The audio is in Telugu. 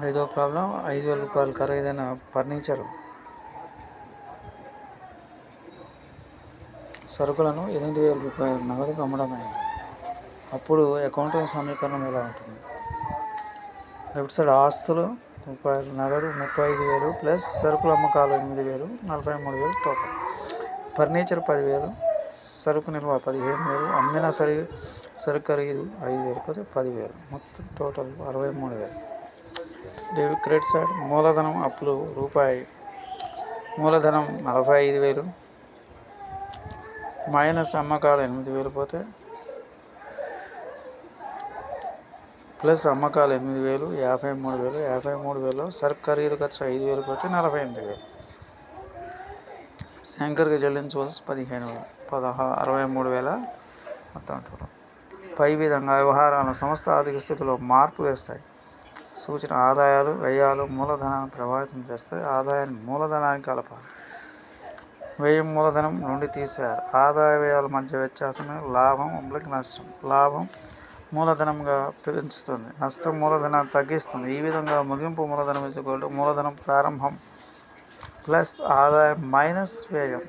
ఐదో ప్రాబ్లం ఐదు వేల రూపాయలు ఖరీదైన ఫర్నిచరు. సరుకులను ఎనిమిది వేల రూపాయలు నగదుకు అమ్మడమైంది అప్పుడు అకౌంటింగ్ సమీకరణం ఎలా ఉంటుంది? లెఫ్ట్ సైడ్ ఆస్తులు రూపాయలు నగదు ముప్పై ఐదు వేలు ప్లస్ సరుకుల అమ్మకాలు ఎనిమిది వేలు నలభై మూడు వేలు టోటల్. ఫర్నిచర్ పదివేలు సరుకు నిల్వ పదిహేను వేలు అమ్మిన సరి సరుకు ఖరీదు ఐదు వేలు పోతే పదివేలు మొత్తం టోటల్ అరవై మూడు వేలు. క్రెడిట్ సైడ్ మూలధనం అప్పులు రూపాయి మూలధనం నలభై ఐదు వేలు మైనస్ అమ్మకాలు ఎనిమిది వేలు పోతే ప్లస్ అమ్మకాలు ఎనిమిది వేలు యాభై మూడు వేలు యాభై మూడు వేలు సర్ ఖరీదు ఖర్చు ఐదు వేలు పోతే నలభై ఎనిమిది వేలు. శంకర్కి చెల్లించవలసి పదిహేను వేలు పదహా అరవై మూడు వేల మొత్తం పై విధంగా వ్యవహారాలను సంస్థ ఆర్థిక స్థితిలో మార్పు వేస్తాయి సూచన ఆదాయాలు వ్యయాలు మూలధనాన్ని ప్రభావితం చేస్తాయి. ఆదాయాన్ని మూలధనానికి కలపాలి. వ్యయం మూలధనం నుండి తీసేయాలి. ఆదాయ వ్యయాల మధ్య వ్యత్యాసమే లాభం అమ్లకి నష్టం. లాభం మూలధనంగా పెంచుతుంది. నష్టం మూలధనాన్ని తగ్గిస్తుంది. ఈ విధంగా ముగింపు మూలధనం ఇచ్చుకోవడం మూలధనం ప్రారంభం ప్లస్ ఆదాయం మైనస్ వ్యయం.